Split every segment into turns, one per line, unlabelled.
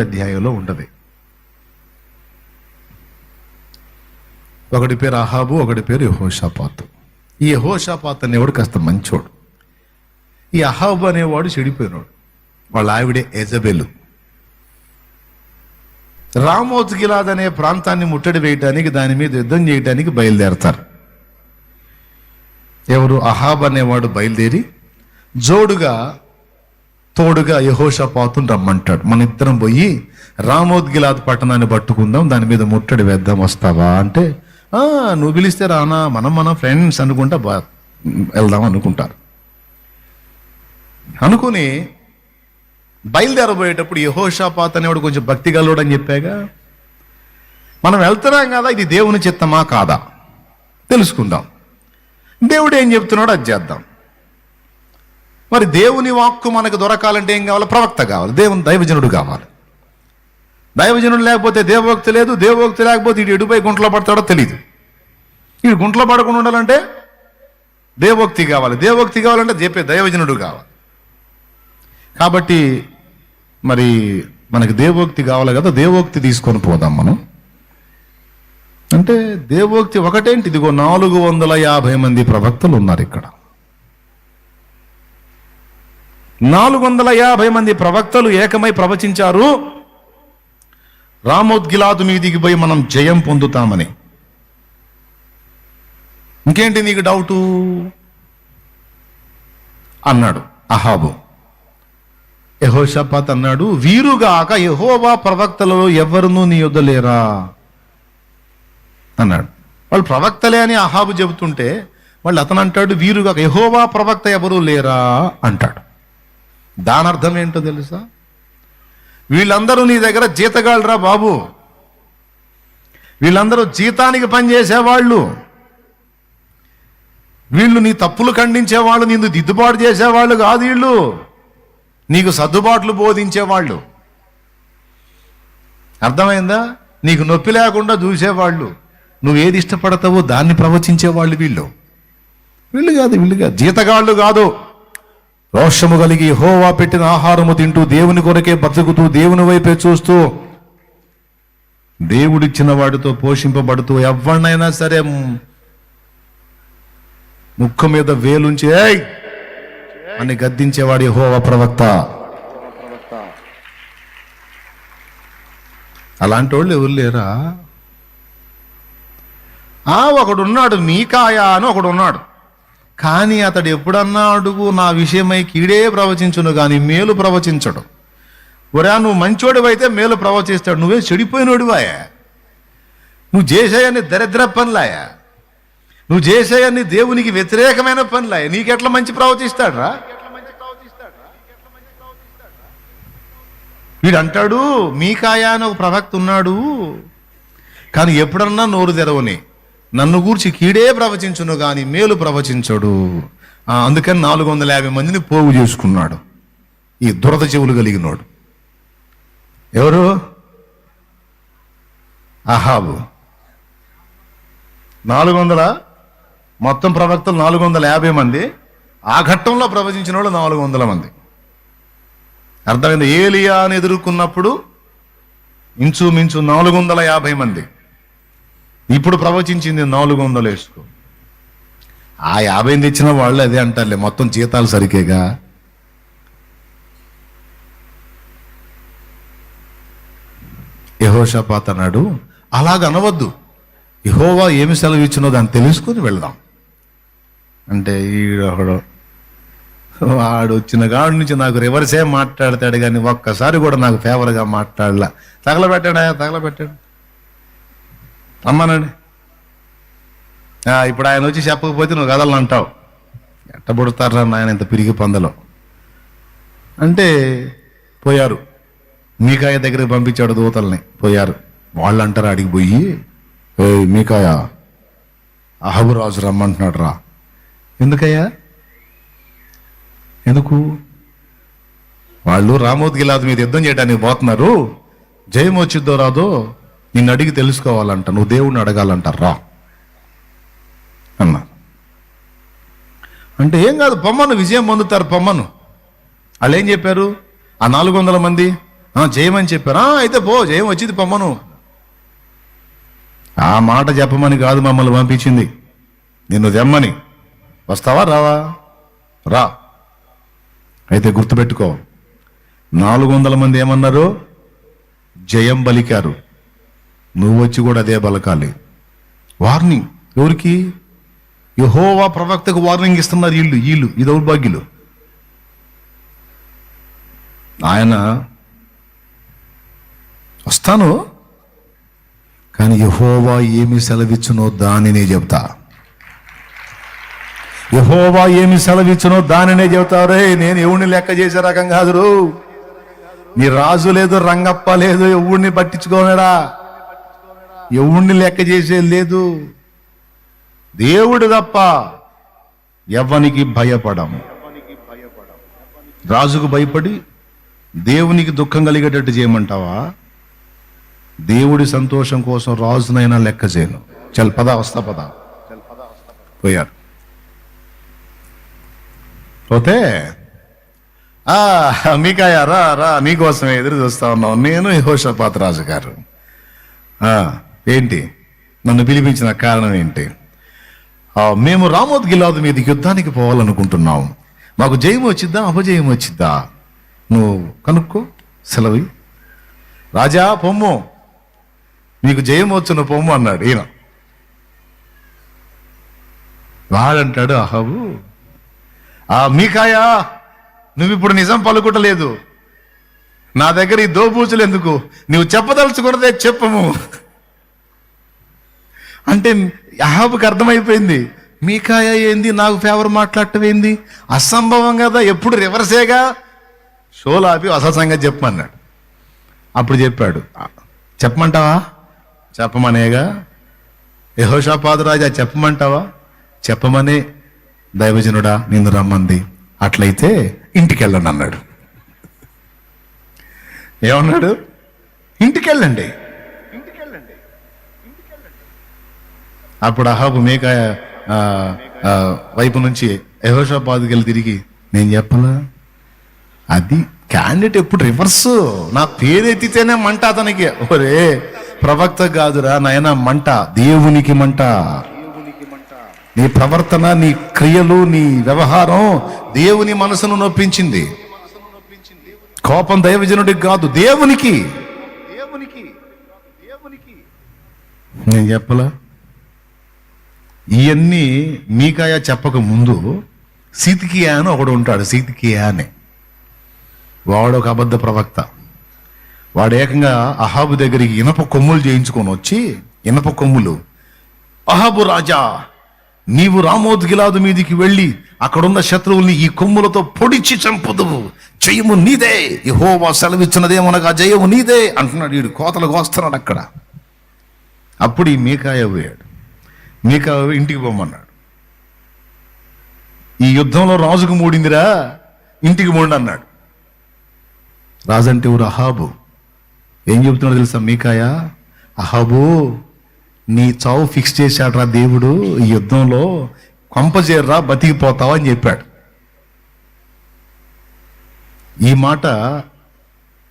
అధ్యాయంలో ఉండదు ఒకటి పేరు అహాబు ఒకటి పేరు యహోషాపాతు. ఈ యహోషాపాత్ అనేవాడు కాస్త మంచోడు. ఈ అహాబు అనేవాడు చెడిపోయినాడు. వాళ్ళ ఆవిడే ఎజబెలు రామోత్ గిలాద్ అనే ప్రాంతాన్ని ముట్టడి వేయడానికి దాని మీద యుద్ధం చేయడానికి బయలుదేరతారు. ఎవరు? అహాబ్ అనేవాడు బయలుదేరి జోడుగా తోడుగా యహోషపాతుని రమ్మంటాడు. మన ఇద్దరం పోయి రామోద్గిలాద్ పట్టణాన్ని పట్టుకుందాం దాని మీద ముట్టడి వేద్దాం వస్తావా అంటే నువ్వు పిలిస్తే రానా మనం మన ఫ్రెండ్స్ అనుకుంటా బా వెళ్దాం అనుకుంటారు. అనుకుని బయలుదేరబోయేటప్పుడు యహోషాపాత్ అనేవాడు కొంచెం భక్తి గలవాడు అని చెప్పాగా మనం వెళ్తున్నాం కదా ఇది దేవుని చిత్తమా కాదా? తెలుసుకుందాం. దేవుడు ఏం చెప్తున్నాడో అది చేద్దాం. మరి దేవుని వాక్కు మనకు దొరకాలంటే ఏం కావాలి? ప్రవక్త కావాలి. దేవుని దైవజనుడు కావాలి. దైవజనుడు లేకపోతే దేవభక్తి లేదు దేవభక్తి లేకపోతే ఇటు ఎడుపై గుంటలో పడతాడో తెలియదు ఇటు గుంటలో పడకుండా ఉండాలంటే దేవభక్తి కావాలి. దేవభక్తి కావాలంటే చెప్పే దైవజనుడు కావాలి. కాబట్టి మరి మనకి దేవోక్తి కావాలి కదా దేవోక్తి తీసుకొని పోదాం మనం. అంటే దేవోక్తి ఒకటేంటి? ఇదిగో నాలుగు వందల యాభై మంది ప్రవక్తలు ఉన్నారు ఇక్కడ. నాలుగు వందల యాభై మంది ప్రవక్తలు ఏకమై ప్రవచించారు రామోద్గిలాదు మీదికి పోయి మనం జయం పొందుతామని. ఇంకేంటి నీకు డౌటు? అన్నాడు అహాబు. యహోషపాత్ అన్నాడు వీరుగాక యహోవా ప్రవక్తలలో ఎవరునూ నీ యొద్ద లేరా? అన్నాడు. వాళ్ళు ప్రవక్తలే అని అహాబు చెబుతుంటే వాళ్ళు అతను అంటాడు వీరుగాక యహోవా ప్రవక్త ఎవరు లేరా? అంటాడు. దాని అర్థం ఏంటో తెలుసా? వీళ్ళందరూ నీ దగ్గర జీతగాళ్ళరా బాబు. వీళ్ళందరూ జీతానికి పనిచేసేవాళ్ళు. వీళ్ళు నీ తప్పులు ఖండించేవాళ్ళు నిన్ను దిద్దుబాటు చేసేవాళ్ళు కాదు వీళ్ళు. నీకు సర్దుబాట్లు బోధించేవాళ్ళు. అర్థమైందా? నీకు నొప్పి లేకుండా చూసేవాళ్ళు. నువ్వు ఏది ఇష్టపడతావో దాన్ని ప్రవచించేవాళ్ళు వీళ్ళు. వీళ్ళు కాదు వీళ్ళు కాదు. జీతగాళ్ళు కాదు. రోషము కలిగి హోవా పెట్టిన ఆహారము తింటూ దేవుని కొరకే బతుకుతూ దేవుని వైపే చూస్తూ దేవుడిచ్చిన వాడితో పోషింపబడుతూ ఎవరినైనా సరే ముక్కు మీద వేలుంచి "ఏయ్!" అని గద్దించేవాడి హోవా ప్రవక్త. అలాంటి వాళ్ళు ఎవరు లేరా? ఆ ఒకడున్నాడు మీకాయ అని ఒకడు ఉన్నాడు కానీ అతడు ఎప్పుడన్నా అడుగు నా విషయమై కీడే ప్రవచించును కానీ మేలు ప్రవచించడు. ఒరా నువ్వు మంచోడివైతే మేలు ప్రవచిస్తాడు. నువ్వే చెడిపోయినోడివాయా. నువ్వు చేసేయని దరిద్ర పనులాయా. నువ్వు చేసేయని దేవునికి వ్యతిరేకమైన పనులాయా. నీకెట్లా మంచి ప్రవచిస్తాడ్రా? వీడు అంటాడు మీకాయా అని ఒక ప్రవక్త ఉన్నాడు. కానీ ఎప్పుడన్నా నోరు తెరవని. నన్ను గూర్చి కీడే ప్రవచించును గాని మేలు ప్రవచించడు. అందుకని నాలుగు వందల యాభై మందిని పోగు చేసుకున్నాడు. ఈ దురద చెవులు కలిగినోడు. ఎవరు? అహాబు. నాలుగు వందల మొత్తం ప్రవక్తలు నాలుగు వందల యాభై మంది ఆ ఘట్టంలో ప్రవచించిన వాళ్ళు నాలుగు వందల మంది. అర్థమైంది? ఏలియా అని ఎదుర్కొన్నప్పుడు ఇంచుమించు నాలుగు వందల యాభై మంది. ఇప్పుడు ప్రవచించింది నాలుగు వందలు వేసుకో. ఆ యాభై తెచ్చిన వాళ్ళు అదే అంటారులే మొత్తం జీతాలు సరికేగా? యహోషపాత్ అన్నాడు అలాగ అనవద్దు. యహోవా ఏమి సెలవు ఇచ్చినో దాన్ని తెలుసుకొని వెళ్దాం. అంటే ఈడొకడు వాడు వచ్చిన కాడి నుంచి నాకు రివర్సే మాట్లాడతాడు కానీ ఒక్కసారి కూడా నాకు ఫేవర్గా మాట్లాడలా. తగలబెట్టాడా? తగలబెట్టాడు. రమ్మనండి ఇప్పుడు ఆయన వచ్చి చెప్పకపోతే నువ్వు కదలను అంటావు. ఎట్ట పుడతారా నాయన ఇంత పిరిగి పందలో. అంటే పోయారు. మీకాయ దగ్గరికి పంపించాడు దూతల్ని. పోయారు. వాళ్ళు అంటారు అడిగి పోయి ఏ మీకాయ అహబురాజు రమ్మంటున్నాడు రా ఎందుకయ్యా? ఎందుకు? వాళ్ళు రామోద్గిలాద్ మీద యుద్ధం చేయడానికి పోతున్నారు. జయం వచ్చిద్దో రాదో నిన్ను అడిగి తెలుసుకోవాలంట నువ్వు దేవుణ్ణి అడగాలంట రా. అన్నా. అంటే ఏం కాదు పొమ్మను విజయం పొందుతారు పొమ్మను. వాళ్ళు ఏం చెప్పారు? ఆ నాలుగు వందల మంది "ఆ, జయమని చెప్పారు. అయితే పో జయం వచ్చింది పొమ్మను. ఆ మాట చెప్పమని కాదు మమ్మల్ని పంపించింది. నిన్ను తెమ్మని. వస్తావా రావా? రా. అయితే గుర్తుపెట్టుకో. నాలుగు వందల మంది ఏమన్నారు? జయం బలికారు. నువ్వు వచ్చి కూడా అదే బలకాలి. వార్నింగ్ ఎవరికి? యహోవా ప్రవక్తకు వార్నింగ్ ఇస్తున్నారు వీళ్ళు వీళ్ళు ఈ దౌర్భాగ్యులు. ఆయన వస్తాను కానీ యహోవా ఏమి సెలవిచ్చునో దానినే చెబుతా. యహోవా ఏమి సెలవిచ్చునో దానినే చెబుతారే నేను ఎవడిని లెక్క చేసే రకం కాదురు. నీ రాజు లేదు రంగప్ప లేదు ఎవడిని పట్టించుకోనడా ఎవడిని లెక్క చేసేది లేదు. దేవుడు తప్ప ఎవ్వనికి భయపడం? రాజుకు భయపడి దేవునికి దుఃఖం కలిగేటట్టు చేయమంటావా? దేవుడి సంతోషం కోసం రాజునైనా లెక్క చేయను. చల్ పద వస్తా పద. పోయారు. పోతే ఆ రా రా నీకోసమే ఎదురు చూస్తా ఉన్నావు. నేను యహోషపాత రాజు గారు ఏంటి? నన్ను పిలిపించిన కారణం ఏంటి? మేము రామోద్ గిలాదు మీద యుద్ధానికి పోవాలనుకుంటున్నాం. మాకు జయం వచ్చిద్దా అపజయం వచ్చిద్దా? నువ్వు కనుక్కో సెలవి. రాజా పొమ్ము. నీకు జయం వచ్చును పొమ్ము అన్నాడు ఈయన. వాడంటాడు అహబు ఆ మీకాయా నువ్వు ఇప్పుడు నిజం పలుకుటలేదు. నా దగ్గర ఈ దోబూచులు ఎందుకు? నువ్వు చెప్పదలుచుకున్నదే చెప్పము. అంటే అహాబుకి అర్థమైపోయింది మీకాయ ఏంది? నాకు ఫేవర్ మాట్లాడటం ఏంది? అసంభవం కదా ఎప్పుడు రివర్సేగా షోలు ఆపి అసలు చెప్పమన్నాడు. అప్పుడు చెప్పాడు చెప్పమంటావా? చెప్పమనేగా? యహోషాపాదురాజా చెప్పమంటావా? చెప్పమనే దైవజనుడా నిన్ను రమ్మంది. అట్లయితే ఇంటికి వెళ్ళండి అన్నాడు ఏమన్నాడు? ఇంటికి వెళ్ళండి అప్పుడు అహాబు మేక వైపు నుంచి యహోషాబాద్కి వెళ్ళి తిరిగి నేను చెప్పలా అది క్యాండిడేట్ ఎప్పుడు రివర్స్? నా పేరు ఎత్తితేనే మంట అతనికి. ఒరే ప్రవక్త కాదురా నాయన మంట. దేవునికి మంట. నీ ప్రవర్తన నీ క్రియలు నీ వ్యవహారం దేవుని మనసును నొప్పించింది. కోపం దైవజనుడికి కాదు దేవునికి. దేవునికి. దేవునికి. నేను చెప్పలా ఇవన్నీ మీకాయ చెప్పక ముందు సీతికియా అని ఒకడు ఉంటాడు సీతికియా అని. వాడు ఒక అబద్ధ ప్రవక్త. వాడు ఏకంగా అహాబు దగ్గరికి ఇనప కొమ్ములు చేయించుకొని వచ్చి ఇనప కొమ్ములు అహాబు రాజా నీవు రామోద్ గిలాదు మీదికి వెళ్ళి అక్కడున్న శత్రువుల్ని ఈ కొమ్ములతో పొడిచి చంపుదువు జయము నీదే యహోవా సెలవిచ్చినదేమనగా జయము నీదే అంటున్నాడు వీడు కోతలు కోస్తున్నాడు అక్కడ. అప్పుడు ఈ మీకాయ పోయాడు నీకు ఇంటికి పోమన్నాడు. ఈ యుద్ధంలో రాజుకు మూడిందిరా ఇంటికి మూడి అన్నాడు రాజు అంటే ఊరు అహాబు. ఏం చెబుతున్నాడు తెలుసా మీకాయ? అహాబు నీ చావు ఫిక్స్ చేశాడ్రా దేవుడు ఈ యుద్ధంలో కొంపజేర్రా బతికిపోతావా అని చెప్పాడు. ఈ మాట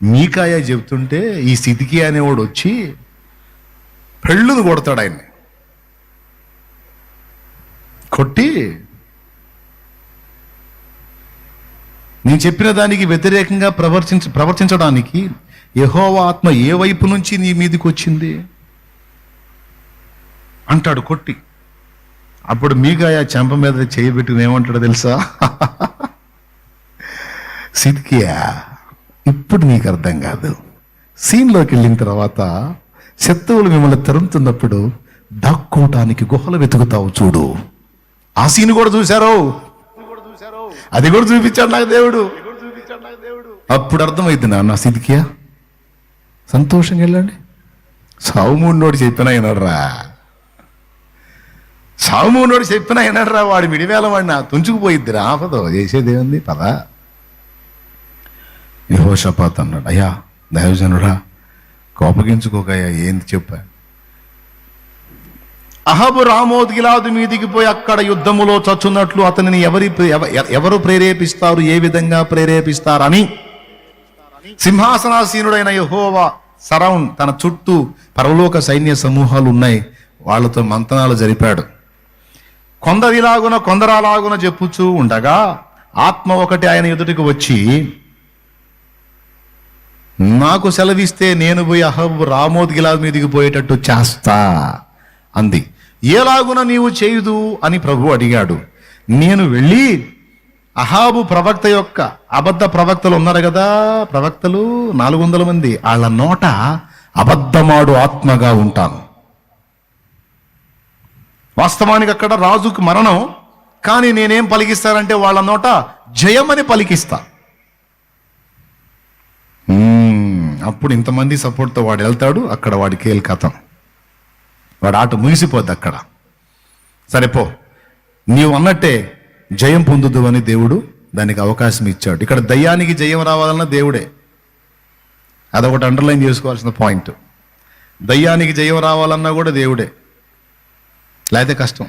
మీకాయ చెబుతుంటే ఈ సితికి అనేవాడు వచ్చి పెళ్ళును కొడతాడు ఆయన్ని. కొట్టి నేను చెప్పిన దానికి వ్యతిరేకంగా ప్రవర్తించ ప్రవర్తించడానికి యహోవా ఆత్మ ఏ వైపు నుంచి నీ మీదకి వచ్చింది? అంటాడు కొట్టి. అప్పుడు మీగాయ చెంప మీద చేయబెట్టుకుని ఏమంటాడో తెలుసా? సిద్కియా ఇప్పుడు నీకు అర్థం కాదు. సీన్లోకి వెళ్ళిన తర్వాత శత్రువులు మిమ్మల్ని తరుముతున్నప్పుడు దాక్కోవటానికి గుహలు వెతుకుతావు చూడు. ఆ సీన్ కూడా చూశారు? అది కూడా చూపించాడు నాకు దేవుడు. అప్పుడు అర్థమైంది నాన్న సిద్కియా సంతోషంగా వెళ్ళండి. సావుమూడినోడు చెప్పిన అయినాడురా సావుమూడినోడు చెప్పిన అయినాడురా వాడి మిడివేల వాడిని తుంచుకుపోయిద్దిరా ఆపదో చేసేదేముంది? పదా. యహోషపాత్ అన్నాడు అయ్యా దైవజనుడా కోపగించుకోకయ్యా ఏంది చెప్పా? అహబు రామోద్ గిలాదు మీదికి పోయి అక్కడ యుద్ధములో చచ్చున్నట్లు అతనిని ఎవరి ప్రే- ఎవ- ఎవరు ప్రేరేపిస్తారు? ఏ విధంగా ప్రేరేపిస్తారని? సింహాసనాసీనుడైన యహోవా సరౌండ్ తన చుట్టూ పరలోక సైన్య సమూహాలు ఉన్నాయి వాళ్ళతో మంతనాలు జరిపాడు. కొందరిలాగున కొందరలాగున చెప్పుచూ ఉండగా ఆత్మ ఒకటి ఆయన ఎదుటికి వచ్చి నాకు సెలవిస్తే నేను పోయి అహబ్ రామోద్ గిలాద్ మీదికి పోయేటట్టు చేస్తా అంది. ఏలాగున నీవు చేయుదు అని ప్రభు అడిగాడు. నేను వెళ్ళి అహాబు ప్రవక్త యొక్క అబద్ధ ప్రవక్తలు ఉన్నారు కదా ప్రవక్తలు నాలుగు వందల మంది వాళ్ళ నోట అబద్ధమాడు ఆత్మగా ఉంటాను. వాస్తవానికి అక్కడ రాజుకు మరణం కానీ నేనేం పలికిస్తానంటే వాళ్ళ నోట జయమని పలికిస్తా. అప్పుడు ఇంతమంది సపోర్ట్తో వాడు వెళ్తాడు అక్కడ వాడి కేల్ కథం వాడు ఆట ముగిసిపోద్ది అక్కడ. సరే పో. నీవు అన్నట్టే జయం పొందుదు అని దేవుడు దానికి అవకాశం ఇచ్చాడు. ఇక్కడ దయ్యానికి జయం రావాలన్న దేవుడే. అదొకటి అండర్లైన్ చేసుకోవాల్సిన పాయింట్ దయ్యానికి జయం రావాలన్నా కూడా దేవుడే. లేకపోతే కష్టం.